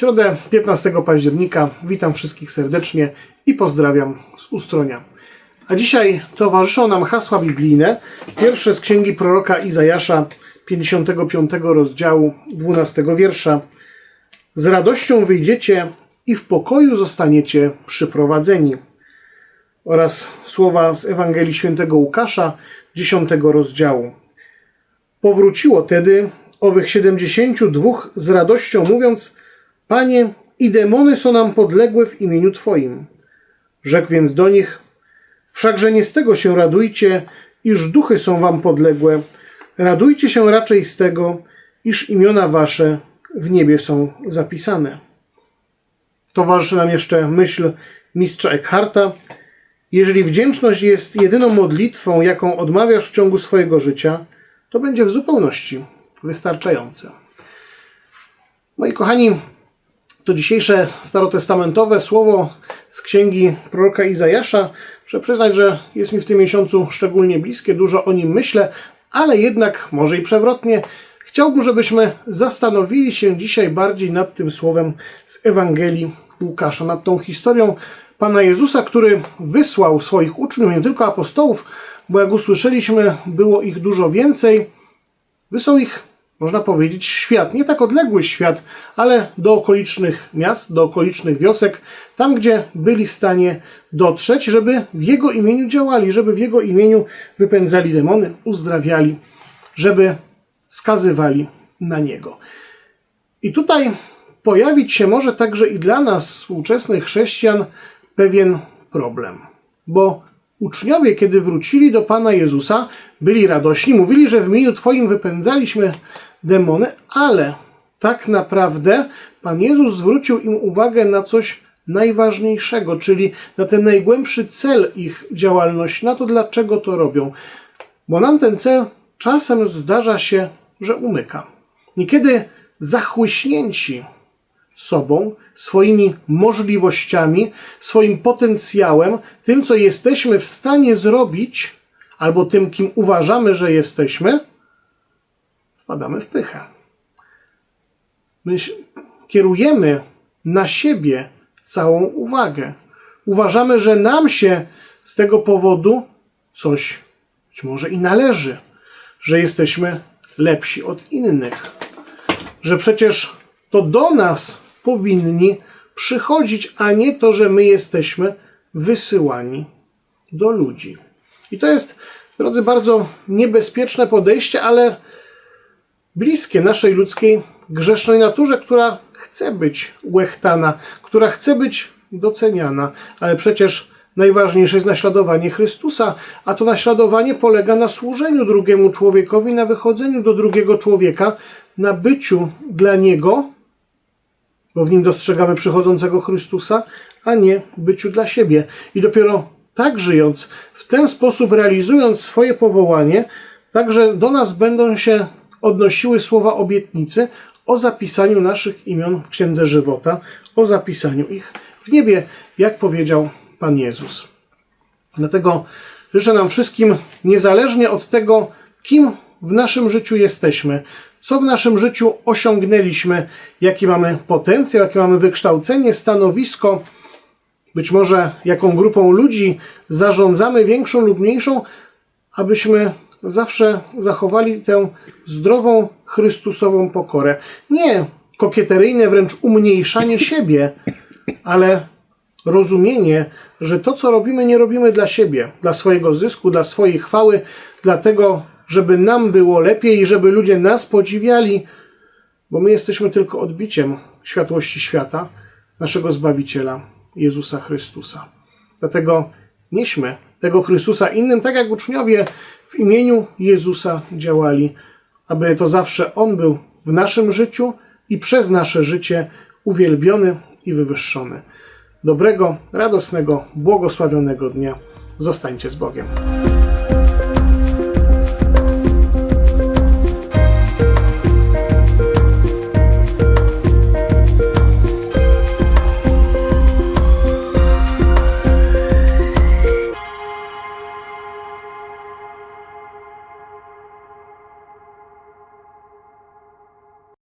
środę 15 października. Witam wszystkich serdecznie i pozdrawiam z Ustronia. A dzisiaj towarzyszą nam hasła biblijne. Pierwsze z księgi proroka Izajasza, 55 rozdziału, 12 wiersza. Z radością wyjdziecie i w pokoju zostaniecie przyprowadzeni. Oraz słowa z Ewangelii Świętego Łukasza, 10 rozdziału. Powróciło tedy owych siedemdziesięciu dwóch z radością mówiąc, Panie, i demony są nam podległe w imieniu Twoim. Rzekł więc do nich, wszakże nie z tego się radujcie, iż duchy są wam podległe, radujcie się raczej z tego, iż imiona wasze w niebie są zapisane. Towarzyszy nam jeszcze myśl mistrza Eckharta. Jeżeli wdzięczność jest jedyną modlitwą, jaką odmawiasz w ciągu swojego życia, to będzie w zupełności wystarczające. Moi kochani, to dzisiejsze starotestamentowe słowo z księgi proroka Izajasza. Muszę przyznać, że jest mi w tym miesiącu szczególnie bliskie, dużo o nim myślę, ale jednak, może i przewrotnie, chciałbym, żebyśmy zastanowili się dzisiaj bardziej nad tym słowem z Ewangelii Łukasza, nad tą historią Pana Jezusa, który wysłał swoich uczniów, nie tylko apostołów, bo jak usłyszeliśmy, było ich dużo więcej. Wysłał ich, można powiedzieć, świat, nie tak odległy świat, ale do okolicznych miast, do okolicznych wiosek, tam gdzie byli w stanie dotrzeć, żeby w Jego imieniu działali, żeby w Jego imieniu wypędzali demony, uzdrawiali, żeby wskazywali na Niego. I tutaj pojawić się może także i dla nas, współczesnych chrześcijan, pewien problem, bo uczniowie, kiedy wrócili do Pana Jezusa, byli radośni, mówili, że w imieniu Twoim wypędzaliśmy demony, ale tak naprawdę Pan Jezus zwrócił im uwagę na coś najważniejszego, czyli na ten najgłębszy cel ich działalności, na to, dlaczego to robią. Bo nam ten cel czasem zdarza się, że umyka. Niekiedy zachłyśnięci sobą, swoimi możliwościami, swoim potencjałem, tym, co jesteśmy w stanie zrobić, albo tym, kim uważamy, że jesteśmy, wpadamy w pychę. My kierujemy na siebie całą uwagę. Uważamy, że nam się z tego powodu coś być może i należy, że jesteśmy lepsi od innych, że przecież to do nas powinni przychodzić, a nie to, że my jesteśmy wysyłani do ludzi. I to jest, drodzy, bardzo niebezpieczne podejście, ale bliskie naszej ludzkiej grzesznej naturze, która chce być łechtana, która chce być doceniana, ale przecież najważniejsze jest naśladowanie Chrystusa, a to naśladowanie polega na służeniu drugiemu człowiekowi, na wychodzeniu do drugiego człowieka, na byciu dla niego, bo w nim dostrzegamy przychodzącego Chrystusa, a nie byciu dla siebie. I dopiero tak żyjąc, w ten sposób realizując swoje powołanie, także do nas będą się odnosiły słowa obietnicy o zapisaniu naszych imion w Księdze Żywota, o zapisaniu ich w niebie, jak powiedział Pan Jezus. Dlatego życzę nam wszystkim, niezależnie od tego, kim w naszym życiu jesteśmy, co w naszym życiu osiągnęliśmy, jaki mamy potencjał, jakie mamy wykształcenie, stanowisko, być może jaką grupą ludzi zarządzamy, większą lub mniejszą, abyśmy zawsze zachowali tę zdrową Chrystusową pokorę. Nie kokieteryjne wręcz umniejszanie siebie, ale rozumienie, że to, co robimy, nie robimy dla siebie, dla swojego zysku, dla swojej chwały, dlatego, żeby nam było lepiej żeby ludzie nas podziwiali, bo my jesteśmy tylko odbiciem światłości świata, naszego Zbawiciela, Jezusa Chrystusa. Dlatego nieśmy tego Chrystusa innym, tak jak uczniowie w imieniu Jezusa działali, aby to zawsze On był w naszym życiu i przez nasze życie uwielbiony i wywyższony. Dobrego, radosnego, błogosławionego dnia. Zostańcie z Bogiem.